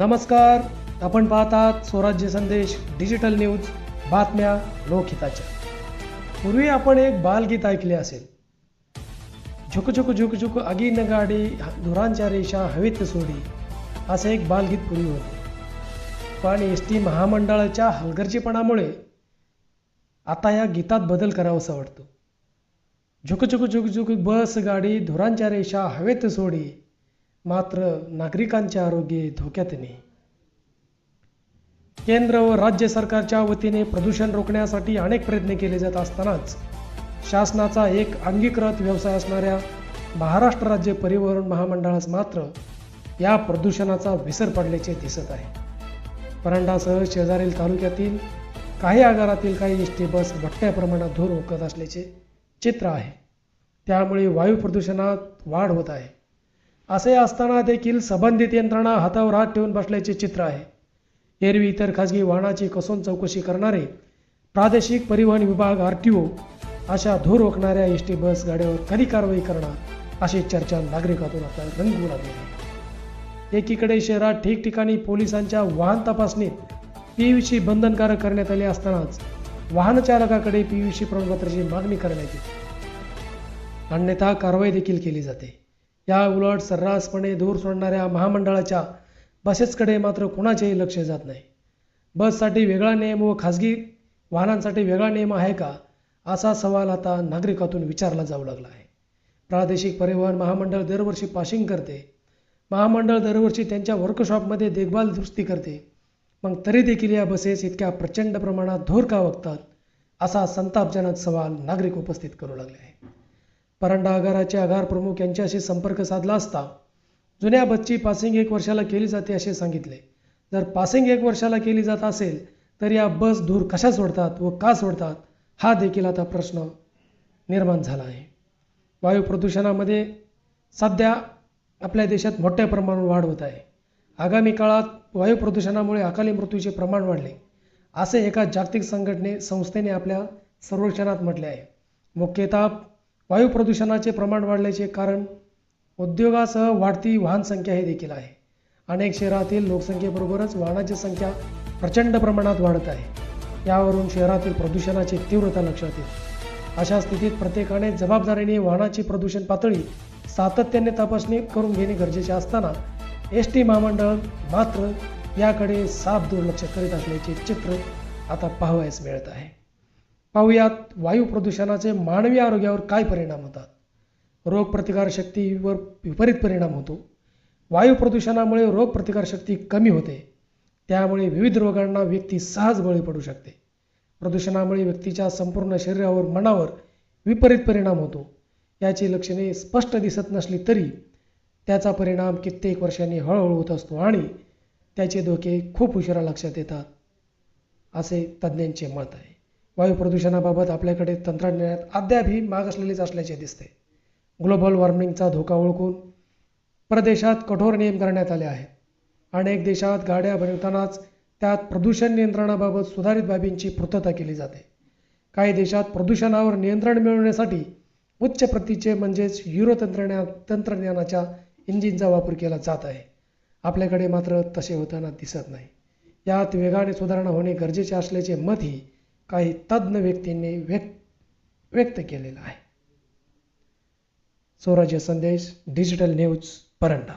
नमस्कार. आपण पाहतात स्वराज्य संदेश डिजिटल न्यूज बातम्या लोकहिताच्या. पूर्वी आपण एक बालगीत ऐकले असेल. झुक झुक झुक झुक अगीन गाडी धुरांच्या रेषा हवेत सोडी असे एक बालगीत पूर्वी होते. पण एस टी महामंडळाच्या हलगर्जीपणामुळे आता या गीतात बदल करावासा वाटतो. झुक झुक झुक झुक बस गाडी धुरांच्या रेषा हवेत सोडी मात्र नागरिकांचे आरोग्य धोक्यात नाही केंद्र व राज्य सरकारच्या वतीने प्रदूषण रोखण्यासाठी अनेक प्रयत्न केले जात असतानाच शासनाचा एक अंगीकृत व्यवसाय असणाऱ्या महाराष्ट्र राज्य परिवहन महामंडळास मात्र या प्रदूषणाचा विसर पडल्याचे दिसत आहे. परांडासह शेजारील तालुक्यातील काही आगारातील काही एस टी बस मोठ्या प्रमाणात धूर ओकत असल्याचे चित्र आहे. त्यामुळे वायू प्रदूषणात वाढ होत आहे. असे असताना देखील संबंधित यंत्रणा हातावर हात ठेवून बसल्याचे चित्र आहे. एरवी इतर खाजगी वाहनाची कसून चौकशी करणारे प्रादेशिक परिवहन विभाग आर टी ओ अशा धूर रोखणाऱ्या एस टी बस गाड्यावर कधी कारवाई करणार अशी चर्चा नागरिकातून आता रंगू लागली आहे. एकीकडे शहरात ठिकठिकाणी पोलिसांच्या वाहन तपासणीत पी व्ही सी बंधनकारक करण्यात आले असतानाच वाहन चालकाकडे पी व्ही सी प्रमाणपत्राची मागणी करण्यात येते. अन्यथा कारवाई देखील केली जाते. या उलट सर्रासपणे दूर सोडणाऱ्या महामंडळाच्या बसेसकडे मात्र कुणाचेही लक्ष जात नाही. बससाठी वेगळा नियम व खाजगी वाहनांसाठी वेगळा नियम आहे का असा सवाल आता नागरिकातून विचारला जाऊ लागला आहे. प्रादेशिक परिवहन महामंडळ दरवर्षी पासिंग करते. महामंडळ दरवर्षी त्यांच्या वर्कशॉपमध्ये देखभाल दुरुस्ती करते. मग तरी देखील या बसेस इतक्या प्रचंड प्रमाणात धूर का वागतात असा संतापजनक सवाल नागरिक उपस्थित करू लागले आहे परांडा आगाराचे आगार प्रमुख यांच्याशी संपर्क साधला असता जुन्या बसची पासिंग एक वर्षाला केली जाते असे सांगितले. जर पासिंग एक वर्षाला केली जात असेल तर या बस धूर कशा सोडतात व का सोडतात हा देखील आता प्रश्न निर्माण झाला आहे. वायू प्रदूषणामध्ये सध्या आपल्या देशात मोठ्या प्रमाणावर वाढ होत आहे. आगामी काळात वायू प्रदूषणामुळे अकाली मृत्यूचे प्रमाण वाढले. असे एका जागतिक संघटने संस्थेने आपल्या सर्वेक्षणात म्हटले आहे. मुख्यतः वायू प्रदूषणाचे प्रमाण वाढल्याचे कारण उद्योगासह वाढती वाहन संख्या हे देखील आहे. अनेक शहरातील लोकसंख्येबरोबरच वाहनाची संख्या प्रचंड प्रमाणात वाढत आहे. यावरून शहरातील प्रदूषणाची तीव्रता लक्षात येते अशा स्थितीत प्रत्येकाने जबाबदारीने वाहनाची प्रदूषण पातळी सातत्याने तपासणी करून घेणे गरजेचे असताना एस टी महामंडळ मात्र याकडे साफ दुर्लक्ष करीत असल्याचे चित्र आता पाहावयास मिळत आहे. पाहुयात वायू प्रदूषणाचे मानवी आरोग्यावर काय परिणाम होतात. रोगप्रतिकारशक्तीवर विपरीत परिणाम होतो. वायू प्रदूषणामुळे रोगप्रतिकारशक्ती कमी होते. त्यामुळे विविध रोगांना व्यक्ती सहज बळी पडू शकते. प्रदूषणामुळे व्यक्तीच्या संपूर्ण शरीरावर मनावर विपरीत परिणाम होतो. याची लक्षणे स्पष्ट दिसत नसली तरी त्याचा परिणाम कित्येक वर्षांनी हळूहळू होत असतो आणि त्याचे धोके खूप उशिरा लक्षात येतात असे तज्ज्ञांचे मत आहे. वायू प्रदूषणाबाबत आपल्याकडे तंत्रज्ञानात अद्यापही मागासलेलेच असल्याचे दिसते. ग्लोबल वॉर्मिंगचा धोका ओळखून प्रदेशात कठोर नियम करण्यात आले आहेत. अनेक देशात गाड्या बनवतानाच त्यात प्रदूषण नियंत्रणाबाबत सुधारित बाबींची पूर्तता केली जाते. काही देशात प्रदूषणावर नियंत्रण मिळवण्यासाठी उच्च प्रतीचे म्हणजेच युरो तंत्रज्ञान तंत्रज्ञानाच्या इंजिनचा वापर केला जात आहे. आपल्याकडे मात्र तसे होताना दिसत नाही. यात वेगाने सुधारणा होणे गरजेचे असल्याचे मतही काही तज्ज्ञ व्यक्तींनी व्यक्त व्यक्त केलेला आहे. स्वराज्य संदेश डिजिटल न्यूज परंडा.